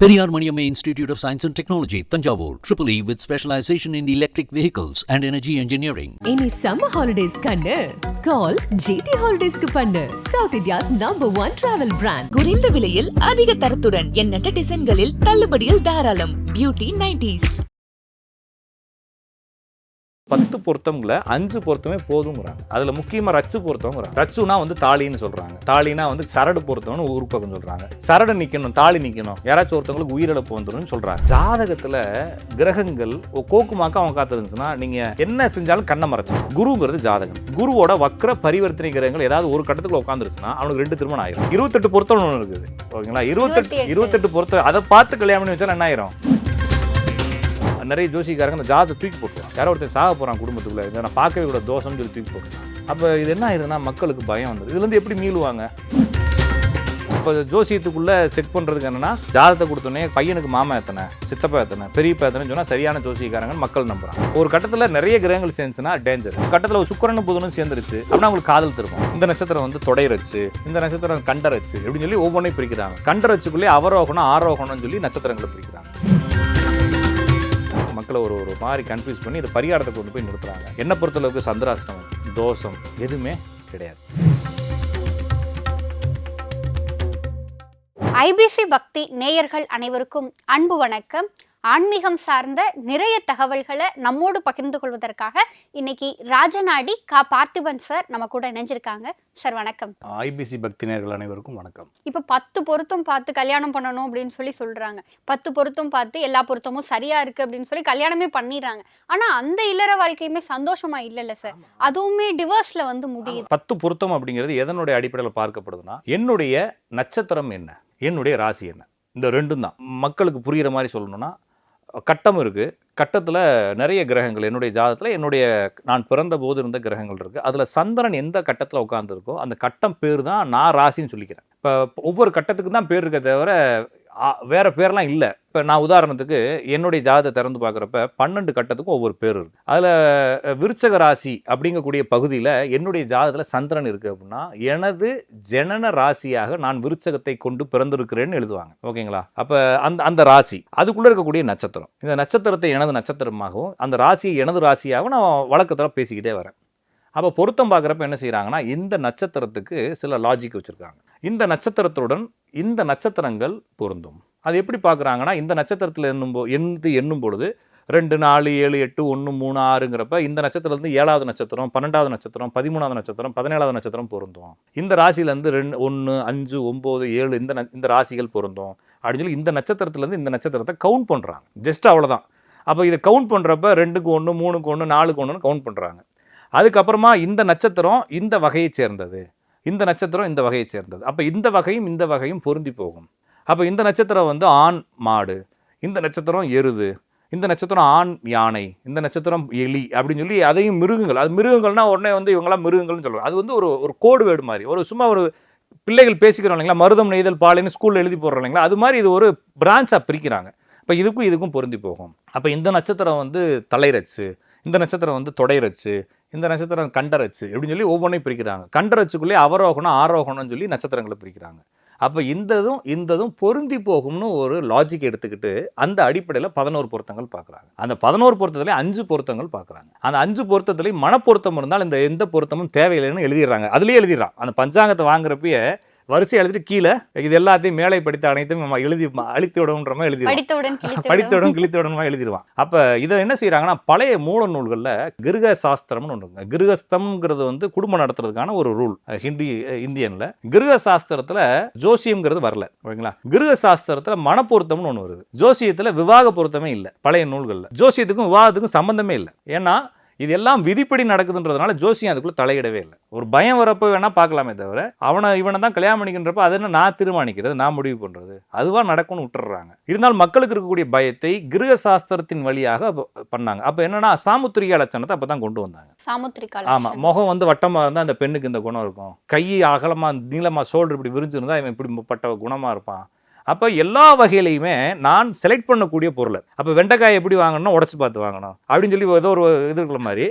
Periyar Maniamma Institute of Science and Technology, Tanjavur, Triple E with specialization in electric vehicles and energy engineering. இனி summer holidays கண்ணு call GT ஹாலிடேஸ்க்கு பண்ணு south India's number one travel brand குறைந்த விலையில் அதிக தரத்துடன் எண்ணற்ற டிசைன்களில் தள்ளுபடியில் தாராளம் பியூட்டி நைன்டிஸ் பத்து பொருத்தம்ல அஞ்சு பொருத்தமே போதுங்கிறாங்க அதுல முக்கியமா ரச்சு பொருத்தம்ங்கிறாங்க. ரச்சுனா வந்து தாலின்னு சொல்றாங்க. தாலினா வந்து சரடு பொருத்தம்னு பக்கம் சொல்றாங்க. சரடு நிக்கணும் தாலி நிக்கணும். யாராச்சும் ஒருத்தவங்களுக்கு உயிரிழப்பு வந்துரும்னு சொல்றாங்க. ஜாதகத்துல கிரகங்கள் கோக்குமாக்க அவங்க காத்திருந்துச்சுன்னா நீங்க என்ன செஞ்சாலும் கண்ணை மறைச்சு குருங்கிறது ஜாதகம். குருவோட வக்ர பரிவர்த்தனை கிரகங்கள் ஏதாவது ஒரு கட்டத்துக்குள்ள உட்காந்துருச்சுன்னா அவனுக்கு ரெண்டு திருமணம் ஆயிரும். இருபத்தெட்டு பொருத்தம் ஒன்று இருக்குது. ஓகேங்களா? இருபத்தெட்டு இருபத்தெட்டு பொருத்தம். அதை பார்த்து கல்யாணம் பண்ணி வச்சா என்ன ஆயிரும்? நிறைய ஜோசிக்காரங்க அந்த ஜாதத்தை தூக்கி போட்டுருவாங்க. யாரோ ஒருத்தன் சாக போகிறான் குடும்பத்துக்குள்ள. இதை நான் பார்க்கவே கூட தோஷம்னு சொல்லி தூக்கி போட்டுருவாங்க. அப்போ இது என்ன ஆயிருதுன்னா மக்களுக்கு பயம் வந்தது. இதுலேருந்து எப்படி மீளுவாங்க? இப்போ ஜோசியத்துக்குள்ளே செக் பண்ணுறதுக்கு என்னென்னா ஜாதத்தை கொடுத்தோன்னே பையனுக்கு மாமா எத்தனை சித்தப்பா எத்தனை பெரியப்பா எத்தனை சொன்னால் சரியான ஜோசியக்காரங்க மக்கள் நம்புறாங்க. ஒரு கட்டத்தில் நிறைய கிரகங்கள் சேர்ந்துச்சுன்னா டேஞ்சர் கட்டத்தில் ஒரு சுக்கரனும் புதனும் சேர்ந்துருச்சு அப்படின்னா அவங்களுக்கு காதல் திருப்பம் இந்த நட்சத்திரம் வந்து தொடையரச்சு இந்த நட்சத்திரம் கண்டரச்சு அப்படின்னு சொல்லி ஒவ்வொன்றையும் பிரிக்கிறாங்க. கண்டரச்சுக்குள்ளே அவரோகணம் ஆரோகணம்னு சொல்லி நட்சத்திரங்களை பிரிக்கிறாங்க. மக்களை ஒரு ஒரு மாதிரி கன்ஃபியூஸ் பண்ணி இதை பரிகாரத்தை கொண்டு போய் நிறுத்துறாங்க. என்ன பொறுத்தளவுக்கு சந்திராஷ்டமம் தோஷம் எதுவுமே கிடையாது. ஐபிசி பக்தி நேயர்கள் அனைவருக்கும் அன்பு வணக்கம். ஆன்மீகம் சார்ந்த நிறைய தகவல்களை நம்மோடு பகிர்ந்து கொள்வதற்காக இன்னைக்கு ராஜநாடி கா பார்த்திபன் சார் நம்ம கூட இணைஞ்சிருக்காங்க. சார் வணக்கம். ஐபிசி பக்தினர்கள் அனைவருக்கும் வணக்கம். இப்போ பத்து பொருத்தம் பார்த்து கல்யாணம் பண்ணணும் அப்படின்னு சொல்லி சொல்றாங்க. பத்து பொருத்தம் பார்த்து எல்லா பொருத்தமும் சரியா இருக்கு அப்படின்னு சொல்லி கல்யாணமே பண்ணிடுறாங்க. ஆனா அந்த இல்லற வாழ்க்கையுமே சந்தோஷமா இல்லைல்ல சார் அதுவுமே டிவோர்ஸ்ல வந்து முடியுது. பத்து பொருத்தம் அப்படிங்கிறது எதனுடைய அடிப்படையில் பார்க்கப்படுதுன்னா என்னுடைய நட்சத்திரம் என்ன? என்னுடைய ராசி என்ன? இந்த ரெண்டும் தான். மக்களுக்கு புரிகிற மாதிரி சொல்லணும்னா கட்டம் இருக்குது கட்டத்தில் நிறைய கிரகங்கள் என்னுடைய ஜாதகத்தில் என்னுடைய நான் பிறந்த போது இருந்த கிரகங்கள் இருக்குது அதில் சந்திரன் எந்த கட்டத்தில் உட்காந்துருக்கோ அந்த கட்டம் பேர் தான் நான் ராசின்னு சொல்லிக்கிறேன். இப்போ ஒவ்வொரு கட்டத்துக்கு தான் பேர் இருக்க தவிர வேற பேர்லாம் இல்லை. இப்போ நான் உதாரணத்துக்கு என்னுடைய ஜாதகத்தை திறந்து பார்க்குறப்ப பன்னெண்டு கட்டத்துக்கும் ஒவ்வொரு பேர் இருக்குது அதில் விருச்சக ராசி அப்படிங்கக்கூடிய பகுதியில் என்னுடைய ஜாதகத்தில் சந்திரன் இருக்குது அப்படின்னா எனது ஜனன ராசியாக நான் விருச்சகத்தை கொண்டு பிறந்திருக்கிறேன்னு எழுதுவாங்க. ஓகேங்களா? அப்போ அந்த அந்த ராசி. அதுக்குள்ளே இருக்கக்கூடிய நட்சத்திரம். இந்த நட்சத்திரத்தை எனது நட்சத்திரமாகவும் அந்த ராசியை எனது ராசியாகவும் நான் வழக்கத்தில் பேசிக்கிட்டே வரேன். அப்போ பொருத்தம் பார்க்குறப்ப என்ன செய்கிறாங்கன்னா இந்த நட்சத்திரத்துக்கு சில லாஜிக் வச்சுருக்காங்க. இந்த நட்சத்திரத்துடன் இந்த நட்சத்திரங்கள் பொருந்தும். அது எப்படி பார்க்குறாங்கன்னா இந்த நட்சத்திரத்தில் எண்ணும் போ எண்ணு எண்ணும் பொழுது ரெண்டு நாலு ஏழு எட்டு ஒன்று மூணு ஆறுங்கிறப்ப இந்த நட்சத்திரத்துலேருந்து ஏழாவது நட்சத்திரம் பன்னெண்டாவது நட்சத்திரம் பதிமூணாவது நட்சத்திரம் பதினேழாவது நட்சத்திரம் பொருந்தும். இந்த ராசியிலேருந்து ரெண்டு ஒன்று அஞ்சு ஒம்பது ஏழு இந்த ந- இந்த ராசிகள் பொருந்தும். அப்படின்னு சொல்லி இந்த நட்சத்திரத்துலேருந்து இந்த நட்சத்திரத்தை கவுண்ட் பண்ணுறாங்க ஜஸ்ட் அவ்வளோதான் அப்போ இதை கவுண்ட் பண்ணுறப்ப ரெண்டுக்கு ஒன்று மூணுக்கு ஒன்று நாலுக்கு ஒன்றுன்னு கவுண்ட் பண்ணுறாங்க அதுக்கப்புறமா இந்த நட்சத்திரம் இந்த வகையை சேர்ந்தது. இந்த நட்சத்திரம் இந்த வகையை சேர்ந்தது. அப்போ இந்த வகையும் இந்த வகையும் பொருந்தி போகும். அப்போ இந்த நட்சத்திரம் வந்து ஆண் மாடு. இந்த நட்சத்திரம் எருது. இந்த நட்சத்திரம் ஆண் யானை. இந்த நட்சத்திரம் எலி அப்படின்னு சொல்லி அதையும் மிருகங்கள். அது மிருகங்கள்னா உடனே வந்து இவங்களாம் மிருகங்கள்னு சொல்லுவாங்க. அது வந்து ஒரு ஒரு கோடு வேடு மாதிரி. ஒரு சும்மா ஒரு பிள்ளைகள் பேசிக்கிறோம் இல்லைங்களா? மருதம் நெய்தல் பாலைன்னு ஸ்கூலில் எழுதி போடுறோம் இல்லைங்களா? அது மாதிரி இது ஒரு பிரான்ச்சாக பிரிக்கிறாங்க. இப்போ இதுக்கும் இதுக்கும் பொருந்தி போகும். அப்போ இந்த நட்சத்திரம் வந்து தலைரச்சு. இந்த நட்சத்திரம் வந்து தொடைரச்சு. இந்த நட்சத்திரம் கண்டரச்சு அப்படின்னு சொல்லி ஒவ்வொன்றையும் பிரிக்கிறாங்க. கண்டரச்சுக்குள்ளே அவரோகணம் ஆரோகணம்னு சொல்லி நட்சத்திரங்களை பிரிக்கிறாங்க. அப்போ இந்ததும் இந்ததும் பொருந்தி போகும்னு ஒரு லாஜிக் எடுத்துக்கிட்டு அந்த அடிப்படையில் பதினோரு பொருத்தங்கள் பார்க்குறாங்க. அந்த பதினோரு பொருத்தத்துலேயே அஞ்சு பொருத்தங்கள் பார்க்குறாங்க. அந்த அஞ்சு பொருத்தத்துலேயும் மனப்பொருத்தம் இருந்தால் இந்த எந்த பொருத்தமும் தேவையில்லைன்னு எழுதிடுறாங்க. அதுலேயே எழுதிடுறான். அந்த பஞ்சாங்கத்தை வாங்குறப்பயே வரிசை எழுதிட்டு கீழே இது எல்லாத்தையும் மேலே படித்த அனைத்தும் நம்ம எழுதி அழித்து விடணுன்ற மாதிரி எழுதிடுவான். படித்தவுடன் கிழித்து கிழித்தவுடமா எழுதிடுவான். அப்ப இதை என்ன செய்றாங்கன்னா பழைய மூல நூல்கள்ல கிருக சாஸ்திரம்னு ஒன்று கிருகஸ்தம்ங்கிறது வந்து குடும்பம் நடத்துறதுக்கான ஒரு ரூல் ஹிந்தி இந்தியன்ல. கிருக சாஸ்திரத்துல ஜோசியம்ங்கிறது வரல ஓகேங்களா? கிருக சாஸ்திரத்துல மனப்பொருத்தம்னு ஒன்று வருது. ஜோசியத்துல விவாக பொருத்தமே இல்லை பழைய நூல்கள்ல. ஜோசியத்துக்கும் விவாகத்துக்கும் சம்பந்தமே இல்லை. ஏன்னா இது எல்லாம் விதிப்படி நடக்குதுன்றதுனால ஜோசியம் அதுக்குள்ள தலையிடவே இல்லை. ஒரு பயம் வரப்போ வேணா பார்க்கலாமே தவிர அவனை இவனை தான் கல்யாணம் பண்ணிக்கின்றப்ப அது என்ன நான் தீர்மானிக்கிறது நான் முடிவு பண்றது? அதுவா நடக்கும்னு விட்டுறாங்க. இருந்தாலும் மக்களுக்கு இருக்கக்கூடிய பயத்தை கிருக சாஸ்திரத்தின் வழியாக அப்ப பண்ணாங்க. அப்ப என்னன்னா சாமுத்திரிகா லட்சணத்தை அப்பதான் கொண்டு வந்தாங்க. சாமுத்திரிகா ஆமா முகம் வந்து வட்டமா இருந்தா அந்த பெண்ணுக்கு இந்த குணம் இருக்கும். கை அகலமா நீளமா ஷோல்டர் இப்படி விரிஞ்சிருந்தா இவன் இப்படிப்பட்ட குணமா இருப்பான். அப்போ எல்லா வகையிலையுமே நான் செலக்ட் பண்ணக்கூடிய பொருள். அப்போ வெண்டைக்காய் எப்படி வாங்கணும் உடச்சி பார்த்து வாங்கணும். அப்படின்னு சொல்லி ஏதோ ஒரு இது இருக்கிற மாதிரி.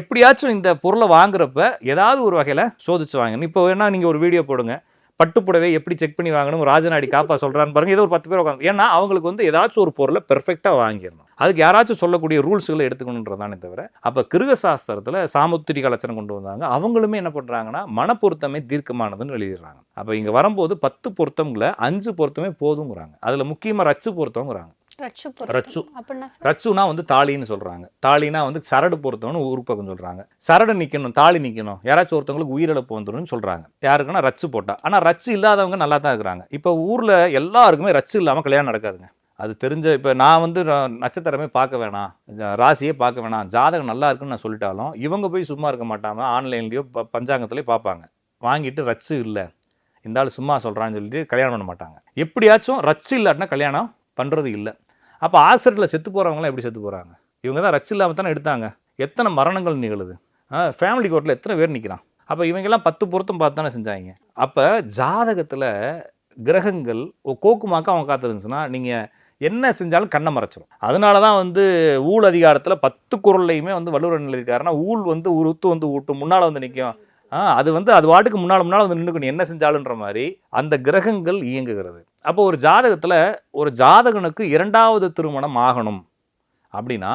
எப்படியாச்சும் இந்த பொருளை வாங்குறப்ப ஏதாவது ஒரு வகையில் சோதிச்சு வாங்கணும். இப்போ வேணால் நீங்கள் ஒரு வீடியோ போடுங்க. பட்டுப்புடவை எப்படி செக் பண்ணி வாங்கணும்? ராஜநாடி காப்பா சொல்றான்னு பாருங்க. ஏதோ ஒரு பத்து பேர் உட்காந்து ஏன்னா அவங்களுக்கு வந்து ஏதாச்சும் ஒரு பொருளை பெர்ஃபெக்டாக வாங்கிடணும். அதுக்கு யாராச்சும் சொல்லக்கூடிய ரூல்ஸ்களை எடுத்துக்கணுன்றதானே தவிர அப்போ கிருகசாஸ்திரத்தில் சாமுத்திரி கலச்சனம் கொண்டு வந்தாங்க. அவங்களுமே என்ன பண்ணுறாங்கன்னா மனப்பொருத்தமே தீர்க்கமானதுன்னு எழுதிடுறாங்க. அப்போ இங்கே வரும்போது பத்து பொருத்தங்களை அஞ்சு பொருத்தமே போதுங்கிறாங்க. அதில் முக்கியமாக ரச்சு பொருத்தங்கிறாங்க ரச்சு ரச்சுனா வந்து தாலின்னு சொல்றாங்க. தாலினா வந்து சரடு பொருத்தம்னு ஊர் பக்கம் சொல்றாங்க. சரடு நிக்கணும் தாலி நிக்கணும். யாராச்சும் ஒருத்தவங்களுக்கு உயிரிழப்பு வந்துரும்னு சொல்றாங்க. யாருக்குன்னா ரச்சு போட்டா. ஆனா ரச்சு இல்லாதவங்க நல்லா தான் இருக்கிறாங்க. இப்போ ஊர்ல எல்லாருக்குமே ரச்சு இல்லாம கல்யாணம் நடக்காதுங்க. அது தெரிஞ்ச இப்போ நான் வந்து நட்சத்திரமே பார்க்க வேணாம். ராசியே பார்க்க வேணாம். ஜாதகம் நல்லா இருக்குன்னு நான் சொல்லிட்டாலும் இவங்க போய் சும்மா இருக்க மாட்டாங்க ஆன்லைன்லேயோ பஞ்சாங்கத்துலேயோ பார்ப்பாங்க. வாங்கிட்டு ரச்சு இல்லை. இந்த ஆள் சும்மா சொல்கிறான்னு சொல்லிட்டு கல்யாணம் பண்ண மாட்டாங்க. எப்படியாச்சும் ரச்சு இல்லாட்டினா கல்யாணம் பண்ணுறது இல்லை. அப்போ ஆக்சிடெண்ட்டில் செத்து போகிறவங்களாம் எப்படி செத்து போகிறாங்க இவங்க தான் ரச்சு இல்லாமல் தானே எடுத்தாங்க. எத்தனை மரணங்கள் நிகழுது? ஃபேமிலி கோர்ட்டில் எத்தனை பேர் நிற்கிறான் அப்போ இவங்கெல்லாம் பத்து பொருத்தம் பார்த்து தானே செஞ்சாங்க. அப்போ ஜாதகத்தில் கிரகங்கள் கோக்குமாக்க அவங்க காத்திருந்துச்சுன்னா நீங்கள் என்ன செஞ்சாலும் கண்ணை மறைச்சிடும் அதனால தான் வந்து ஊழ் அதிகாரத்தில் பத்து குரல்லையுமே வந்து வள்ளுவர் எழுதியிருக்காருன்னா ஊழ் வந்து உருத்து வந்து ஊட்டும் முன்னால் வந்து நிற்கும் ஆ அது வந்து அது வாட்டுக்கு முன்னால் முன்னால் வந்து நின்றுக்கணும் என்ன செஞ்சாலுன்ற மாதிரி அந்த கிரகங்கள் இயங்குகிறது. அப்போ ஒரு ஜாதகத்தில் ஒரு ஜாதகனுக்கு இரண்டாவது திருமணம் ஆகணும் அப்படின்னா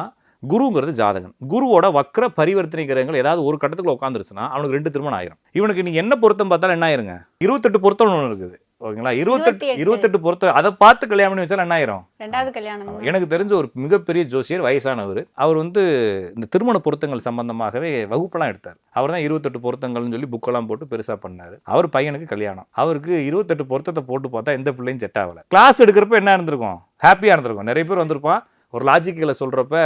குருங்கிறது ஜாதகன். குருவோட வக்ர பரிவர்த்தனை கிரகங்கள் ஏதாவது ஒரு கட்டத்துக்குள்ள உட்காந்துருச்சுன்னா அவனுக்கு ரெண்டு திருமணம் ஆயிரும். இவனுக்கு நீ என்ன பொருத்தம் பார்த்தாலும் என்ன ஆயிருங்க? இருபத்தெட்டு பொருத்தம் ஒன்று இருக்குது. ஓகேங்களா? இருபத்தெட்டு 28. இருபத்தெட்டு பொருத்தம் அதை பார்த்து கல்யாணம் பண்ணி வச்சாலும் என்ன ஆயிரும்? ரெண்டாவது கல்யாணம் எனக்கு தெரிஞ்ச ஒரு மிகப்பெரிய ஜோசியர் வயசானவர் அவர் வந்து இந்த திருமண பொருத்தங்கள் சம்பந்தமாகவே வகுப்பெல்லாம் எடுத்தார். அவர் தான் இருபத்தெட்டு பொருத்தங்கள்னு சொல்லி புக்கெல்லாம் போட்டு பெருசாக பண்ணார். அவர் பையனுக்கு கல்யாணம். அவருக்கு இருபத்தெட்டு பொருத்தத்தை போட்டு பார்த்தா எந்த பிள்ளையும் செட் ஆகலை. கிளாஸ் எடுக்கிறப்ப என்ன இருந்திருக்கும்? ஹாப்பியாக இருந்திருக்கும். நிறைய பேர் வந்திருப்பான். ஒரு லாஜிக்கில் சொல்கிறப்ப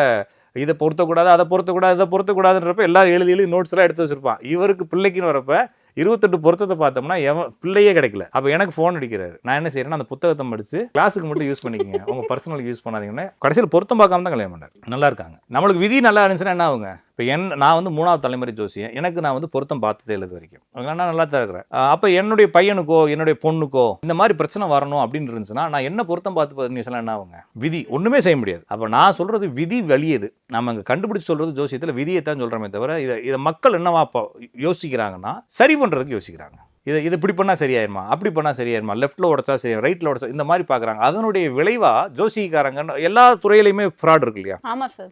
இதை பொருத்தக்கூடாது அதை பொருத்தக்கூடாது இதை பொருத்தக்கூடாதுன்றப்ப எல்லாரும் எழுதி எழுதி நோட்ஸ் எல்லாம் எடுத்து வச்சிருப்பான். இவருக்கு பிள்ளைக்குன்னு வரப்ப இருபத்தெட்டு பொருத்தத்தை பார்த்தோம்னா எவன் பிள்ளையே கிடைக்கல. அப்போ எனக்கு ஃபோன் அடிக்கிறாரு. நான் என்ன செய்யறேன்னா அந்த புத்தகத்தை படிச்சு கிளாஸுக்கு மட்டும் யூஸ் பண்ணிக்கோங்க. உங்கள் பர்சனலுக்கு யூஸ் பண்ணாதீங்கன்னா. கடைசியில் பொருத்தம் பார்க்காம தான் கல்யாணம் பண்ணார். நல்லா இருக்காங்க. நம்மளுக்கு விதி நல்லா இருந்துச்சுன்னா என்ன ஆகுங்க? இப்போ என் நான் வந்து மூணாவது தலைமுறை ஜோசியன். எனக்கு நான் வந்து பொருத்தம் பார்த்ததே இல்லை இது வரைக்கும். நான் நல்லா தான் இருக்கிறேன். அப்போ என்னுடைய பையனுக்கோ என்னுடைய பொண்ணுக்கோ இந்த மாதிரி பிரச்சனை வரணும் அப்படின்னு இருந்துச்சுன்னா நான் என்ன பொருத்தம் பார்த்து பண்ணி என்ன ஆகுங்க? விதி ஒன்றுமே செய்ய முடியாது. அப்போ நான் சொல்கிறது விதி வலியது நம்ம இங்கே கண்டுபிடிச்சு சொல்கிறது ஜோசியத்தில் விதியை தான் சொல்கிறோமே தவிர இதை இதை மக்கள் என்னவா ப- யோசிக்கிறாங்கன்னா சரி பண்ணுறதுக்கு யோசிக்கிறாங்க. இதை இது இப்படி பண்ணால் சரியாயிருமா? அப்படி பண்ணால் சரியாயிருமா? லெஃப்ட்டில் உடச்சா சரி ரைட்டில் உடச்சா? இந்த மாதிரி பார்க்குறாங்க. அதனுடைய விளைவா ஜோசிக்காரங்க எல்லா துறையிலையுமே ஃப்ராட் இருக்கு இல்லையா? ஆமா சார்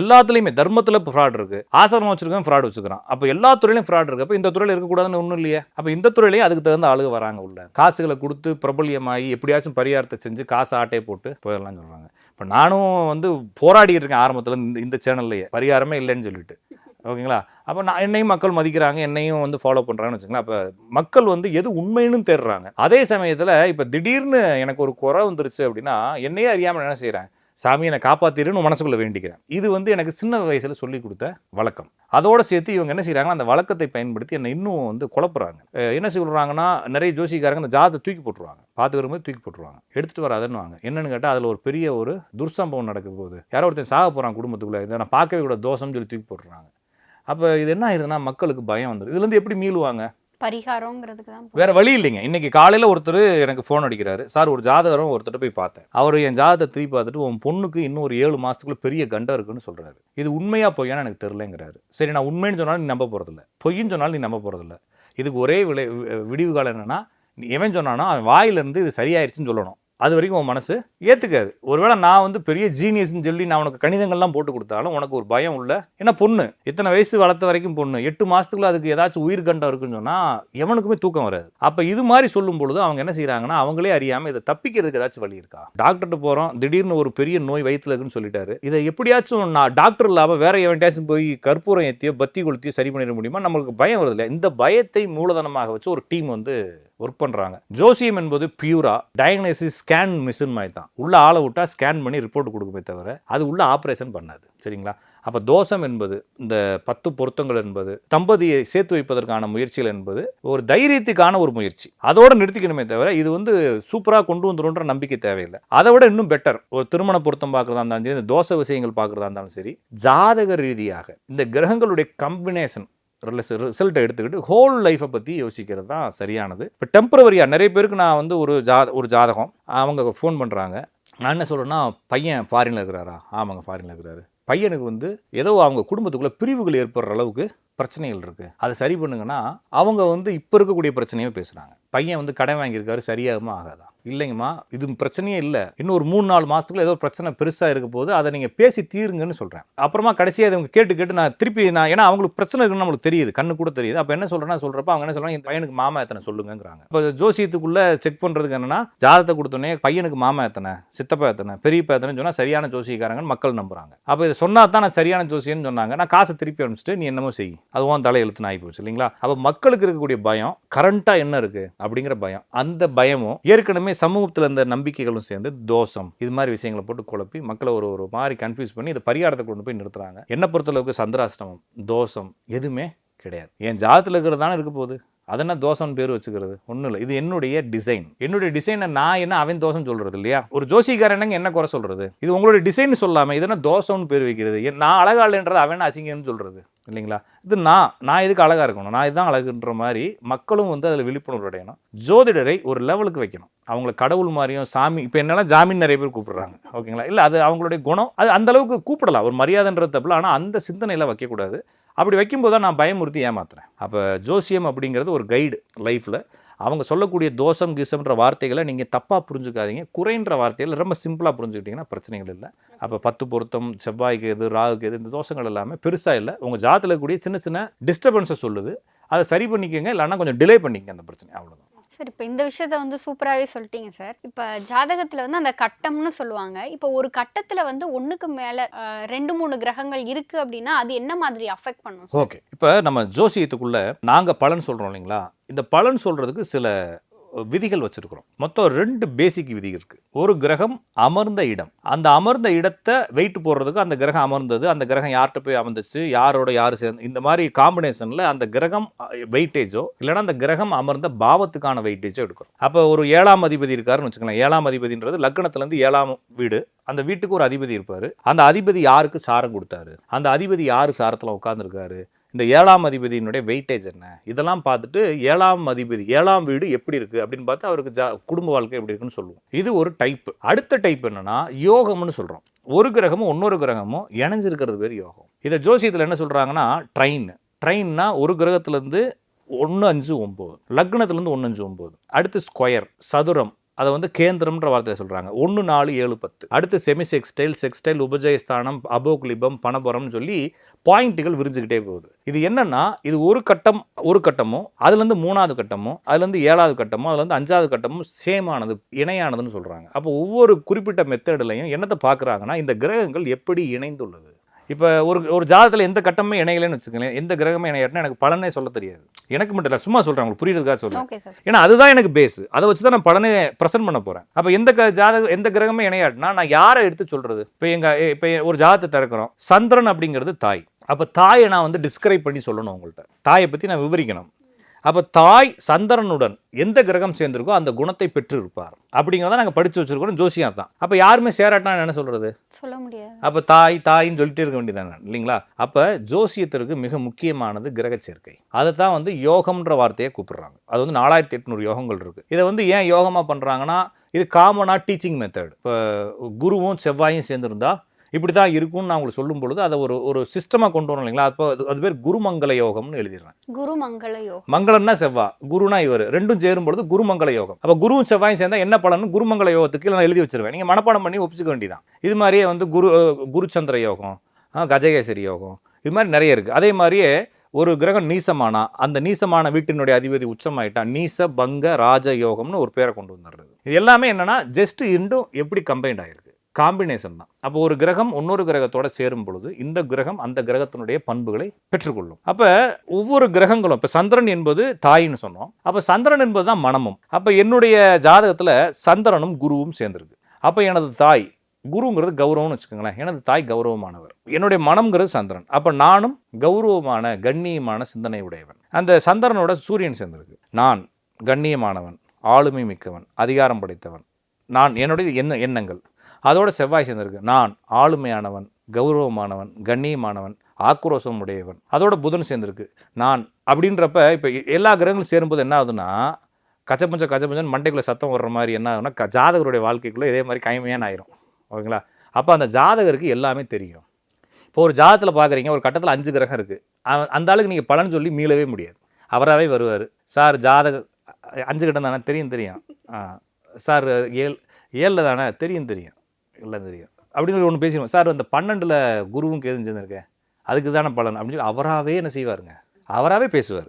எல்லாத்துலேயுமே தர்மத்தில் ஃப்ராட் இருக்கு. ஆசிரமம் வச்சிருக்கவன் ஃப்ராட் வச்சுக்கிறான். அப்போ எல்லா துறையிலும் ஃப்ராட் இருக்கு. அப்போ இந்த துறையில் இருக்கக்கூடாதுன்னு ஒன்றும் இல்லையே? அப்போ இந்த துறையிலேயே அதுக்கு தகுந்த ஆளுங்க வராங்க உள்ள. காசுகளை கொடுத்து பிரபல்யமாகி எப்படியாச்சும் பரிகாரத்தை செஞ்சு காசு ஆட்டை போட்டு போயிடலாம்னு சொல்கிறாங்க இப்போ நானும் வந்து போராடிட்டு இருக்கேன் ஆரம்பத்தில் இந்த இந்த சேனல்லையே பரிகாரமே இல்லைன்னு சொல்லிட்டு. ஓகேங்களா? அப்போ நான் என்னையும் மக்கள் மதிக்கிறாங்க என்னையும் வந்து ஃபாலோ பண்ணுறாங்கன்னு வச்சுங்களேன் அப்போ மக்கள் வந்து எது உண்மைன்னு தேடுறாங்க. அதே சமயத்தில் இப்போ திடீர்னு எனக்கு ஒரு குறை வந்துருச்சு அப்படின்னா என்னையே அறியாமல் என்ன செய்கிறேன் சாமி என்னை காப்பாத்திருன்னு மனசுக்குள்ளே வேண்டிக்கிறேன். இது வந்து எனக்கு சின்ன வயசில் சொல்லி கொடுத்த வழக்கம். அதோடு சேர்த்து இவங்க என்ன செய்கிறாங்கன்னா அந்த வழக்கத்தை பயன்படுத்தி என்னை இன்னும் வந்து குழப்புறாங்க. என்ன சொல்கிறாங்கன்னா நிறைய ஜோசிக்காரங்க அந்த ஜாதத்தை தூக்கி போட்டுருவாங்க. பார்த்து வரும்போது தூக்கி போட்டுருவாங்க. எடுத்துகிட்டு வராதுன்னுவாங்க என்னென்னு கேட்டால் அதில் ஒரு பெரிய ஒரு துர்சம்பவம் நடக்க போகுது. யாரோ ஒருத்தன் சாக போகிறான் குடும்பத்துக்குள்ளே. இதை நான் பார்க்கவே கூட தோஷம்னு சொல்லி தூக்கி போட்டுறாங்க. அப்போ இது என்ன ஆயிருதுன்னா மக்களுக்கு பயம் வந்துடும் இதுலேருந்து எப்படி மீளுவாங்க? பரிகாரங்கிறதுக்கு தான் வேற வழி இல்லைங்க. இன்னைக்கு காலையில ஒருத்தர் எனக்கு ஃபோன் அடிக்கிறாரு. சார் ஒரு ஜாதகரும் ஒருத்தர் போய் பார்த்தேன். அவர் என் ஜாதகத்தை திருப்பி பார்த்துட்டு உன் பொண்ணுக்கு இன்னும் ஒரு ஏழு மாசத்துக்குள்ள பெரிய கண்டம் இருக்குன்னு சொல்றாரு. இது உண்மையா பொய்யான்னு எனக்கு தெரியலங்கிறாரு. சரி நான் உண்மைன்னு சொன்னாலும் நீ நம்ப போறதில்ல. பொய்ன்னு சொன்னாலும் நீ நம்ப போறதில்ல. இதுக்கு ஒரே விளை விடிவு காலம் என்னன்னா நீ எவன் சொன்னானோ அவன் வாயிலிருந்து இது சரியாயிருச்சுன்னு சொல்லணும். அது வரைக்கும் உன் மனசு ஏற்றுக்காது ஒருவேளை நான் வந்து பெரிய ஜீனியஸ்னு சொல்லி நான் உனக்கு கணிதங்கள்லாம் போட்டு கொடுத்தாலும் உனக்கு ஒரு பயம் உள்ள ஏன்னா பொண்ணு. இத்தனை வயசு வளர்த்த வரைக்கும் பொண்ணு. எட்டு மாதத்துக்குள்ள அதுக்கு ஏதாச்சும் உயிர் கண்டம் இருக்குன்னு சொன்னால் எவனுக்குமே தூக்கம் வராது. அப்போ இது மாதிரி சொல்லும் பொழுது அவங்க என்ன செய்கிறாங்கன்னா அவங்களே அறியாமல் இதை தப்பிக்கிறதுக்கு ஏதாச்சும் வழி இருக்கா? டாக்டர்கிட்ட போகிறோம் திடீர்னு ஒரு பெரிய நோய் வயிற்றுல இருக்குன்னு சொல்லிட்டாரு. இதை எப்படியாச்சும் நான் டாக்டர் இல்லாமல் வேற எவன்டாச்சும் போய் கற்பூரம் ஏற்றியோ பத்தி கொளுத்தியோ சரி பண்ணிட முடியுமா? நம்மளுக்கு பயம் வருது இல்லை இந்த பயத்தை மூலதனமாக வச்சு ஒரு டீம் வந்து ஒர்க் பண்ணுறாங்க ஜோசியம் என்பது பியூரா டயக்னோசிஸ் ஸ்கேன் மிஷின் மாதிரி தான் உள்ள ஆளை விட்டா ஸ்கேன் பண்ணி ரிப்போர்ட் கொடுக்குமே தவிர அது உள்ள ஆப்ரேஷன் பண்ணாது. சரிங்களா? அப்போ தோஷம் என்பது இந்த பத்து பொருத்தங்கள் என்பது தம்பதியை சேர்த்து வைப்பதற்கான முயற்சிகள் என்பது ஒரு தைரியத்துக்கான ஒரு முயற்சி. அதோட நிறுத்திக்கணுமே தவிர இது வந்து சூப்பராக கொண்டு வந்துருன்ற நம்பிக்கை தேவையில்லை. அதை விட இன்னும் பெட்டர் ஒரு திருமண பொருத்தம் பார்க்குறதா இருந்தாலும் சரி இந்த தோஷ விஷயங்கள் பார்க்குறதா இருந்தாலும் சரி ஜாதக ரீதியாக இந்த கிரகங்களுடைய கம்பினேஷன் ரிசல்ட்டை எடுத்துக்கிட்டு ஹோல் லைஃப்பை பற்றி யோசிக்கிறது தான் சரியானது. இப்போ டெம்பரவரியாக நிறைய பேருக்கு நான் வந்து ஒரு ஜா ஒரு ஜாதகம் அவங்க ஃபோன் பண்ணுறாங்க நான் என்ன சொல்கிறேன்னா பையன் ஃபாரினில் இருக்கிறாரா? ஆமாங்க ஃபாரினில் இருக்கிறாரு. பையனுக்கு வந்து ஏதோ அவங்க குடும்பத்துக்குள்ளே பிரிவுகள் ஏற்படுற அளவுக்கு பிரச்சனைகள் இருக்குது அதை சரி பண்ணுங்கன்னா அவங்க வந்து இப்போ இருக்கக்கூடிய பிரச்சனையே பேசுகிறாங்க பையன் வந்து கடன் வாங்கியிருக்காரு சரியாகுமா? ஆகாதான் இல்லைங்கம்மா இது பிரச்சனையே இல்லை. இன்னும் ஒரு மூணு நாலு மாதத்துக்குள்ள ஏதோ பிரச்சனை பெருசாக இருக்க போது அதை நீங்கள் பேசி தீருங்கன்னு சொல்கிறேன் அப்புறமா கடைசியாக அதை கேட்டு கேட்டு நான் திருப்பி நான் ஏன்னா அவங்களுக்கு பிரச்சனை இருக்குன்னு நம்மளுக்கு தெரியுது கண்ணு கூட தெரியுது. அப்போ என்ன சொல்கிறேன்னா சொல்கிறப்ப அவங்க என்ன சொல்கிறாங்க இந்த பையனுக்கு மாமா எத்தனை சொல்லுங்கிறாங்க இப்போ ஜோசியத்துக்குள்ளே செக் பண்ணுறதுக்கு என்னன்னா ஜாதத்தை கொடுத்தோன்னே பையனுக்கு மாமா எத்தனை சித்தப்பா எத்தனை பெரியப்பா எத்தனை சொன்னால் சரியான ஜோசியக்காரங்கன்னு மக்கள் நம்புறாங்க. அப்போ இதை சொன்னால் தான் நான் சரியான ஜோசியன்னு சொன்னாங்க. நான் காசை திருப்பி அனுப்பிச்சிட்டு நீ என்னமோ செய். அதுவும் தலையெழுத்துன்னு ஆகி போச்சு. இல்லைங்களா? அப்போ மக்களுக்கு இருக்கக்கூடிய பயம் கரண்ட்டாக என்ன இருக்குது அப்படிங்கிற பயம். அந்த பயமும் ஏற்கனவே சமூகத்தில் இருந்த நம்பிக்கைகளும் சேர்ந்து தோஷம் இது மாதிரி விஷயங்களை போட்டு குழப்பி மக்களை ஒரு ஒரு மாதிரி கன்ஃபியூஸ் பண்ணி இதை பரிகாரத்தை கொண்டு போய் நிறுத்துறாங்க. என்ன பொறுத்தளவுக்கு சந்திராஷ்டமம் தோஷம் எதுவுமே கிடையாது. என் ஜாதத்தில் இருக்கிறது தானே இருக்க போகுது? அது என்ன தோசம்னு பேர் வச்சுக்கிறது? ஒன்றும் இல்லை. இது என்னுடைய டிசைன் என்னுடைய டிசைனை நான் என்ன அவன் தோசம் சொல்கிறது இல்லையா? ஒரு ஜோசிக்காரனங்க என்ன குறை சொல்கிறது இது உங்களுடைய டிசைன் சொல்லாமல் இது என்ன தோசம்னு பேர் வைக்கிறது? என் நான் அழகா இல்லைன்றது அவன் அசிங்கன்னு சொல்கிறது இல்லைங்களா? இது நான் நான் எதுக்கு அழகா இருக்கணும்? நான் இதுதான் அழகுன்ற மாதிரி மக்களும் வந்து அதில் விழிப்புணர்வு அடையணும். ஜோதிடரை ஒரு லெவலுக்கு வைக்கணும். அவங்கள கடவுள் மாதிரியும் சாமி இப்போ என்னெல்லாம் ஜாமீன் நிறைய பேர் கூப்பிடுறாங்க. ஓகேங்களா? இல்லை அது அவங்களுடைய குணம். அது அந்தளவுக்கு கூப்பிடலாம். ஒரு மரியாதைன்றது தப்பில் ஆனால் அந்த சிந்தனையில் வைக்கக்கூடாது. அப்படி வைக்கும்போது தான் நான் பயமுறுத்தி ஏமாத்துறேன். அப்போ ஜோசியம் அப்படிங்கிறது ஒரு கைடு லைஃப்பில் அவங்க சொல்லக்கூடிய தோஷம் கீசம்ன்ற வார்த்தைகளை நீங்கள் தப்பாக புரிஞ்சுக்காதீங்க. குறைன்ற வார்த்தைகள் ரொம்ப சிம்பிளாக புரிஞ்சுக்கிட்டிங்கன்னா பிரச்சனைகள் இல்லை. அப்போ பத்து பொருத்தம் செவ்வாய்க்கு எது ராகுக்கு எது இந்த தோஷங்கள் எல்லாமே பெருசாக இல்லை. உங்கள் ஜாத்தில் கூடிய சின்ன சின்ன டிஸ்டர்பன்ஸை சொல்லுது. அதை சரி பண்ணிக்கோங்க இல்லைன்னா கொஞ்சம் டிலே பண்ணிக்கங்க அந்த பிரச்சனை. அவ்வளோதான் சார் இப்போ இந்த விஷயத்த வந்து சூப்பராகவே சொல்லிட்டீங்க சார். இப்போ ஜாதகத்தில் வந்து அந்த கட்டம்னு சொல்லுவாங்க. இப்போ ஒரு கட்டத்தில் வந்து ஒன்றுக்கு மேலே ரெண்டு மூணு கிரகங்கள் இருக்குது அப்படின்னா அது என்ன மாதிரி அஃபெக்ட் பண்ணும் ஓகே இப்போ நம்ம ஜோசியத்துக்குள்ளே நாங்கள் பலன் சொல்கிறோம் இல்லைங்களா? இந்த பலன் சொல்கிறதுக்கு சில விதிகள் வச்சுருக்குறோம். மொத்தம் ரெண்டு பேசிக் விதி இருக்குது ஒரு கிரகம் அமர்ந்த இடம். அந்த அமர்ந்த இடத்தை வெயிட் போடுறதுக்கு அந்த கிரகம் அமர்ந்தது அந்த கிரகம் யார்கிட்ட போய் அமர்ந்துச்சு யாரோட யார் சேர்ந்து இந்த மாதிரி காம்பினேஷனில் அந்த கிரகம் வெயிட்டேஜோ இல்லைன்னா அந்த கிரகம் அமர்ந்த பாவத்துக்கான வெயிட்டேஜோ எடுக்கிறோம். அப்போ ஒரு ஏழாம் அதிபதி இருக்காருன்னு வச்சுக்கலாம் ஏழாம் அதிபதின்றது லக்னத்துலேருந்து ஏழாம் வீடு. அந்த வீட்டுக்கு ஒரு அதிபதி இருப்பார். அந்த அதிபதி யாருக்கு சாரம் கொடுத்தாரு? அந்த அதிபதி யார் சாரத்தில் உட்காந்துருக்காரு இந்த ஏழாம் அதிபதியினுடைய வெயிட்டேஜ் என்ன? இதெல்லாம் பார்த்துட்டு ஏழாம் அதிபதி ஏழாம் வீடு எப்படி இருக்குது அப்படின்னு பார்த்து அவருக்கு ஜா குடும்ப வாழ்க்கை எப்படி இருக்குன்னு சொல்லுவோம். இது ஒரு டைப் அடுத்த டைப் என்னென்னா யோகம்னு சொல்கிறோம் ஒரு கிரகமும் இன்னொரு கிரகமும் இணைஞ்சிருக்கிறது பேர் யோகம். இதை ஜோசியத்தில் என்ன சொல்கிறாங்கன்னா ட்ரெயின் ட்ரெயின்னா ஒரு கிரகத்துலேருந்து ஒன்று அஞ்சு ஒம்பது லக்னத்துலேருந்து ஒன்று அஞ்சு ஒம்பது அடுத்து ஸ்கொயர் சதுரம். அதை வந்து கேந்திரம்ன்ற வார்த்தையை சொல்கிறாங்க ஒன்று நாலு ஏழு பத்து. அடுத்து செமி செக்ஸ்டைல் செக்ஸ்டைல் உபஜயஸ்தானம் அபோக்லிபம் பணபுரம்னு சொல்லி பாயிண்ட்டுகள் விரிஞ்சுக்கிட்டே போகுது. இது என்னென்னா இது ஒரு கட்டம் ஒரு கட்டமும் அதுலேருந்து மூணாவது கட்டமும் அதுலேருந்து ஏழாவது கட்டமும் அதுலேருந்து அஞ்சாவது கட்டமும் சேமானது இணையானதுன்னு சொல்கிறாங்க அப்போ ஒவ்வொரு குறிப்பிட்ட மெத்தடிலையும் என்னத்தை பார்க்குறாங்கன்னா இந்த கிரகங்கள் எப்படி இணைந்துள்ளது? இப்போ ஒரு ஒரு ஜாதகத்தில் எந்த கட்டமே இணையலைன்னு வச்சுக்கோங்களேன் எந்த கிரகமே இணையாட்டினா எனக்கு பலனே சொல்ல தெரியாது. எனக்கு மட்டும் இல்லை சும்மா சொல்கிறேன் உங்களுக்கு புரியுறதுக்காக சொல்கிறேன் ஏன்னா அதுதான் எனக்கு பேஸ் அதை வச்சு தான் நான் பலனே ப்ரெசென்ட் பண்ண போகிறேன் அப்போ எந்த ஜாதக எந்த கிரகமே இணையாட்டினா நான் யாரை எடுத்து சொல்கிறது இப்போ எங்கள் இப்போ ஒரு ஜாதகத்தை திறக்கிறோம். சந்திரன் அப்படிங்கிறது தாய். அப்போ தாயை நான் வந்து டிஸ்கிரைப் பண்ணி சொல்லணும் உங்கள்கிட்ட தாயை பற்றி நான் விவரிக்கணும். அப்போ தாய் சந்திரனுடன் எந்த கிரகம் சேர்ந்திருக்கோ அந்த குணத்தை பெற்று இருப்பார் அப்படிங்கிறத நாங்கள் படித்து வச்சிருக்கோம் ஜோசியா தான் அப்போ யாருமே சேராட்டினா என்ன சொல்கிறது சொல்ல முடியாது. அப்போ தாய் தாயின்னு சொல்லிட்டே இருக்க வேண்டியதானே இல்லைங்களா? அப்போ ஜோசியத்திற்கு மிக முக்கியமானது கிரக சேர்க்கை. அதை தான் வந்து யோகம்ன்ற வார்த்தையை கூப்பிடுறாங்க. அது வந்து நாலாயிரத்தி எட்நூறு யோகங்கள் இருக்குது இதை வந்து ஏன் யோகமாக பண்ணுறாங்கன்னா இது காமனாக டீச்சிங் மெத்தட் இப்போ குருவும் செவ்வாயும் சேர்ந்துருந்தா இப்படி தான் இருக்கும்னு நான் உங்களுக்கு சொல்லும் பொழுது அதை ஒரு ஒரு சிஸ்டமாக கொண்டு வரணும் இல்லைங்களா? அப்போ அது பேர் குருமங்கல யோகம்னு எழுதிடுறேன். குரு மங்கள யோகம். மங்களம்னா செவ்வா குருனா இவர். ரெண்டும் சேரும் பொழுது குருமங்கல யோகம். அப்போ குருவும் செவ்வாயும் சேர்ந்தா என்ன பலன் குருமங்கல யோகத்துக்கு நான் எழுதி வச்சிருவேன். நீங்கள் மனப்பாடம் பண்ணி ஒப்பிச்சுக்க வேண்டியதான் இது மாதிரியே வந்து குரு குருச்சந்திர யோகம் கஜகேசரி யோகம் இது மாதிரி நிறைய இருக்குது அதே மாதிரியே ஒரு கிரகம் நீசமானா அந்த நீசமான வீட்டினுடைய அதிபதி உச்சமாயிட்டா நீச பங்க ராஜ யோகம்னு ஒரு பேரை கொண்டு வந்துடுறது. இது எல்லாமே என்னன்னா ஜஸ்ட் இண்டும் எப்படி கம்பைன்ட் ஆயிருக்கு. காம்பினேஷன் தான். அப்போ ஒரு கிரகம் இன்னொரு கிரகத்தோட சேரும் பொழுது இந்த கிரகம் அந்த கிரகத்தினுடைய பண்புகளை பெற்றுக்கொள்ளும். அப்போ ஒவ்வொரு கிரகங்களும் இப்போ சந்திரன் என்பது தாயின்னு சொன்னோம். அப்போ சந்திரன் என்பது தான் மனமும். அப்போ என்னுடைய ஜாதகத்தில் சந்திரனும் குருவும் சேர்ந்துருக்கு. அப்போ எனது தாய் குருங்கிறது கௌரவம்னு வச்சுக்கோங்களேன். எனது தாய் கௌரவமானவர். என்னுடைய மனம்ங்கிறது சந்திரன். அப்போ நானும் கௌரவமான கண்ணியமான சிந்தனை உடையவன். அந்த சந்திரனோட சூரியன் சேர்ந்திருக்கு. நான் கண்ணியமானவன் ஆளுமை மிக்கவன் அதிகாரம் படைத்தவன். நான் என்னுடைய எண்ண எண்ணங்கள். அதோட செவ்வாய் சேர்ந்திருக்கு. நான் ஆளுமையானவன் கௌரவமானவன் கண்ணியமானவன் ஆக்ரோஷம் உடையவன். அதோட புதன் சேர்ந்திருக்கு. நான் அப்படின்றப்ப இப்போ எல்லா கிரகங்களும் சேரும்போது என்ன ஆகுதுன்னா கச்சப்பஞ்ச கச்சப்பஞ்சன் மண்டைக்குள்ளே சத்தம் வர்ற மாதிரி என்ன ஆகுதுன்னா க- ஜாதகருடைய வாழ்க்கைக்குள்ளே இதே மாதிரி கைமையான ஆயிரும். ஓகேங்களா? அப்போ அந்த ஜாதகருக்கு எல்லாமே தெரியும். இப்போ ஒரு ஜாதத்தில் பார்க்குறீங்க ஒரு கட்டத்தில் அஞ்சு கிரகம் இருக்குது அந்த ஆளுக்கு நீங்கள் பலன் சொல்லி மீளவே முடியாது. அவராகவே வருவார். சார் ஜாதக அஞ்சு கிட்டம் தானே தெரியும். தெரியும் சார் ஏழு ஏழில் தானே? தெரியும் தெரியும். எல்லாம் தெரியும். அப்படின்னு ஒன்று பேசிடுவோம். சார் அந்த பன்னெண்டில் குருவும் கேதுன்னு சேர்ந்துருக்கேன் அதுக்கு தானே பலன்? அப்படின்னு சொல்லி அவராகவே என்ன செய்வாருங்க? அவராகவே பேசுவார்.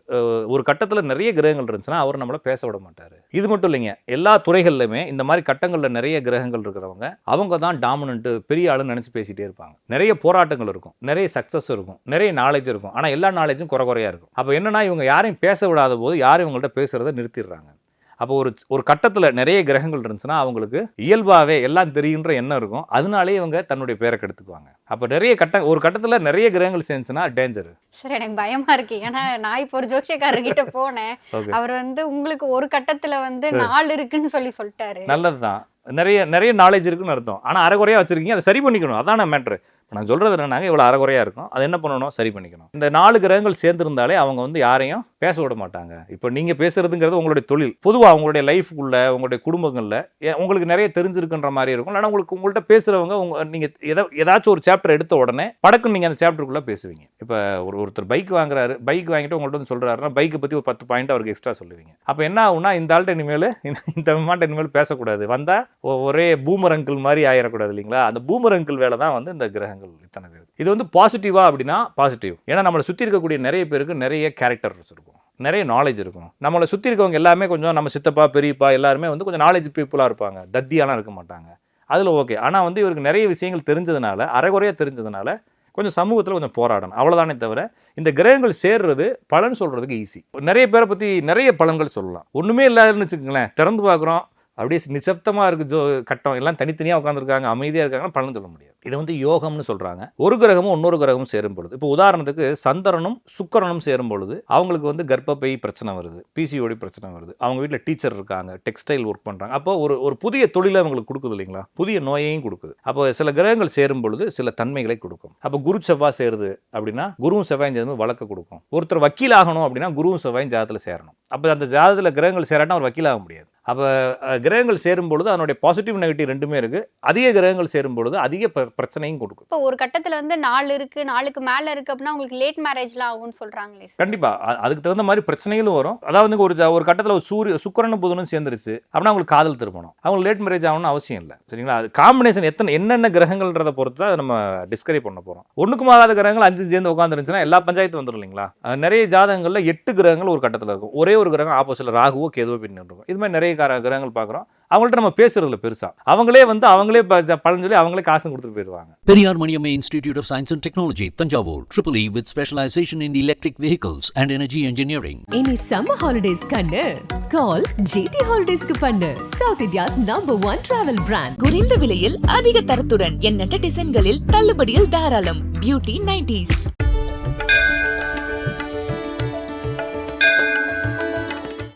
ஒரு கட்டத்தில் நிறைய கிரகங்கள் இருந்துச்சுன்னா அவர் நம்மளை பேச விட மாட்டார். இது மட்டும் இல்லைங்க. எல்லா துறைகள்லையுமே இந்த மாதிரி கட்டங்களில் நிறைய கிரகங்கள் இருக்கிறவங்க அவங்க தான் டாமினன்ட்டு பெரிய ஆளுன்னு நினச்சி பேசிகிட்டே இருப்பாங்க. நிறைய போராட்டங்கள் இருக்கும். நிறைய சக்ஸஸ் இருக்கும். நிறைய நாலேஜ் இருக்கும். ஆனால் எல்லா நாலேஜும் குறை குறையாக இருக்கும். அப்போ என்னென்னா இவங்க யாரையும் பேச விடாத போது யாரும் இவங்கள்ட்ட பேசுகிறத நிறுத்திடுறாங்க. அப்போ ஒரு ஒரு கட்டத்தில் நிறைய கிரகங்கள் இருந்துச்சுன்னா அவங்களுக்கு இயல்பாகவே எல்லாம் தெரியுன்ற எண்ணம் இருக்கும். அதனாலே இவங்க தன்னுடைய பேரை கெடுத்துக்குவாங்க. அப்போ நிறைய கட்ட ஒரு கட்டத்தில் நிறைய கிரகங்கள் சேர்ந்துச்சுன்னா டேஞ்சர் சார் எனக்கு பயமா இருக்கு. ஏன்னா நான் இப்போ ஒரு ஜோசியக்காரர்கிட்ட போனேன். அவர் வந்து உங்களுக்கு ஒரு கட்டத்துல வந்து நாள் இருக்குன்னு சொல்லி சொல்லிட்டாரு. நல்லது தான் நிறைய நிறைய நாலேஜ் இருக்குன்னு அர்த்தம். ஆனால் அரைகுறையாக வச்சிருக்கீங்க. அதை சரி பண்ணிக்கணும். அதான மேட்ரு நான் சொல்கிறது என்னன்னாங்க இவ்வளோ அறகுறையாக இருக்கும். அதை என்ன பண்ணணும்? சரி பண்ணிக்கணும். இந்த நாலு கிரகங்கள் சேர்ந்துருந்தாலே அவங்க வந்து யாரையும் பேச விட மாட்டாங்க. இப்போ நீங்கள் பேசுகிறதுங்கிறது உங்களுடைய தொழில். பொதுவாக உங்களுடைய லைஃப்குள்ள உங்களுடைய குடும்பங்களில் ஏ- உங்களுக்கு நிறைய தெரிஞ்சிருக்குன்ற மாதிரி இருக்கும். ஆனால் உங்களுக்கு உங்கள்கிட்ட பேசுகிறவங்க உங்கள் நீங்கள் எதா ஏதாச்சும் ஒரு சாப்டர் எடுத்த உடனே படக்குன்னு நீங்கள் அந்த சாப்டருக்குள்ளே பேசுவீங்க. இப்போ ஒரு ஒருத்தர் பைக் வாங்குறாரு. பைக் வாங்கிட்டு உங்கள்கிட்ட வந்து சொல்கிறாருன்னா பைக்கை பற்றி ஒரு பத்து பாயிண்ட் அவருக்கு எக்ஸ்ட்ரா சொல்லுவீங்க. அப்போ என்ன ஆகுனா இந்த ஆள்கிட்ட இனிமேல் இந்த- மாட்ட இனிமேல் பேசக்கூடாது. வந்தால் ஒரே பூமர் அங்கிள் மாதிரி ஆயிடக்கூடாது இல்லைங்களா? அந்த பூமர் அங்கிள் வேலை தான் வந்து இந்த கிரகங்கள் இத்தனை பேர் இது வந்து பாசிட்டிவா அப்படின்னா பாசிட்டிவ் ஏன்னா நம்மளை சுற்றி இருக்கக்கூடிய நிறைய பேருக்கு நிறைய கேரக்டர்ஸ் இருக்கும். நிறைய நாலேஜ் இருக்கும். நம்மளை சுற்றி இருக்கவங்க எல்லாமே கொஞ்சம் நம்ம சித்தப்பா பெரியப்பா எல்லாருமே வந்து கொஞ்சம் நாலேஜ் பீப்புளாக இருப்பாங்க. தத்தியாலாம் இருக்க மாட்டாங்க. அதில் ஓகே ஆனால் வந்து இவருக்கு நிறைய விஷயங்கள் தெரிஞ்சதுனால அரைகுறையாக தெரிஞ்சதுனால கொஞ்சம் சமூகத்தில் கொஞ்சம் போராடணும். அவ்வளோதானே தவிர இந்த கிரகங்கள் சேர்றது பலன் சொல்கிறதுக்கு ஈஸி நிறைய பேரை பற்றி நிறைய பலன்கள் சொல்லலாம். ஒன்றுமே இல்லாதுன்னு வச்சுக்கோங்களேன். திறந்து பார்க்குறோம். அப்படியே நிசப்தமாக இருக்குது ஜோ கட்டம். எல்லாம் தனித்தனியாக உட்காந்துருக்காங்க அமைதியாக இருக்காங்க பலன் சொல்ல முடியாது. இது வந்து யோகம்னு சொல்கிறாங்க ஒரு கிரகமும் இன்னொரு கிரகமும் சேரும் பொழுது. இப்போ உதாரணத்துக்கு சந்திரனும் சுக்கிரனும் சேரும் பொழுது அவங்களுக்கு வந்து கர்ப்பப்பை பிரச்சனை வருது. பிசிஓடி பிரச்சனை வருது. அவங்க வீட்டில் டீச்சர் இருக்காங்க. டெக்ஸ்டைல் ஒர்க் பண்ணுறாங்க அப்போ ஒரு ஒரு புதிய தொழிலை அவங்களுக்கு கொடுக்குது இல்லைங்களா? புதிய நோயையும் கொடுக்குது. அப்போ சில கிரகங்கள் சேரும் பொழுது சில தன்மைகளை கொடுக்கும். அப்போ குரு செவ்வாய் சேருது அப்படின்னா குருவும் செவ்வாயும் சேர்ந்து வழக்க கொடுக்கும். ஒருத்தர் வக்கீல் ஆகணும் அப்படின்னா குருவும் செவ்வாயும் ஜாதத்தில் சேரணும். அப்போ அந்த ஜாதத்தில் கிரகங்கள் சேராட்டா அவர் வக்கீல் ஆக முடியாது. அப்போ கிரகங்கள் சேரும் பொழுது அதனுடைய பாசிட்டிவ் நெகட்டிவ் ரெண்டுமே இருக்கு. அதிக கிரகங்கள் சேரும் பொழுது அதிக பிர- பிரச்சனையும் கொடுக்கும். இப்போ ஒரு கட்டத்துல வந்து நாலு இருக்கு நாளுக்கு மேல இருக்கு அப்படின்னா உங்களுக்கு லேட் மேரேஜ்லாம் ஆகும்னு சொல்றாங்களே சார். கண்டிப்பா. அ- அதுக்கு தகுந்த மாதிரி பிரச்சனைகளும் வரும். அதாவது ஒரு ஒரு கட்டத்தில் ஒரு சூரிய சுக்கிரனும் புதனும் சேர்ந்துருச்சு அப்படின்னா அவங்களுக்கு காதல் திருமணம். அவங்களுக்கு லேட் மேரேஜ் ஆகணும்னு அவசியம் இல்லை. சரிங்களா? அது காம்பினேஷன் எத்தனை என்னென்ன கிரகங்கள்ன்றதை பொறுத்து தான் நம்ம டிஸ்கரைப் பண்ண போறோம். ஒண்ணுக்கும் ஆகாத கிரகங்கள் அஞ்சு சேர்ந்து உட்காந்துருந்துச்சுன்னா எல்லா பஞ்சாயத்து வந்துடும் இல்லைங்களா? நிறைய ஜாதகங்கள்ல எட்டு கிரகங்கள் ஒரு கட்டத்தில் இருக்கும். ஒரே ஒரு கிரகம் ஆப்போசிட்ல ராகுவோ கேதுவோ பின்னு இருக்கும். இது மாதிரி நிறைய கர- கிரகங்கள் பார்க்குறோம். அவங்கள்ட்ட நம்ம பேசுறதுல பெருசா. அவங்களே வந்து அவங்களே பலன் சொல்லி அவங்களே காசும் கொடுத்துட்டு போயிடுவாங்க. Periyar Maniamma Institute of Science and Technology, Tanjavur, Triple E with specialization in electric vehicles and energy engineering. இனி சம்மர் ஹாலிடேஸ் கண்ணு. கால் ஜிடி ஹாலிடேஸ்க்கு பண்ணு. South India's number one travel brand குறைந்த விலையில் அதிக தரத்துடன் எண்ணற்ற டிசைன்களில் தள்ளுபடியில் தாராளம். Beauty nineties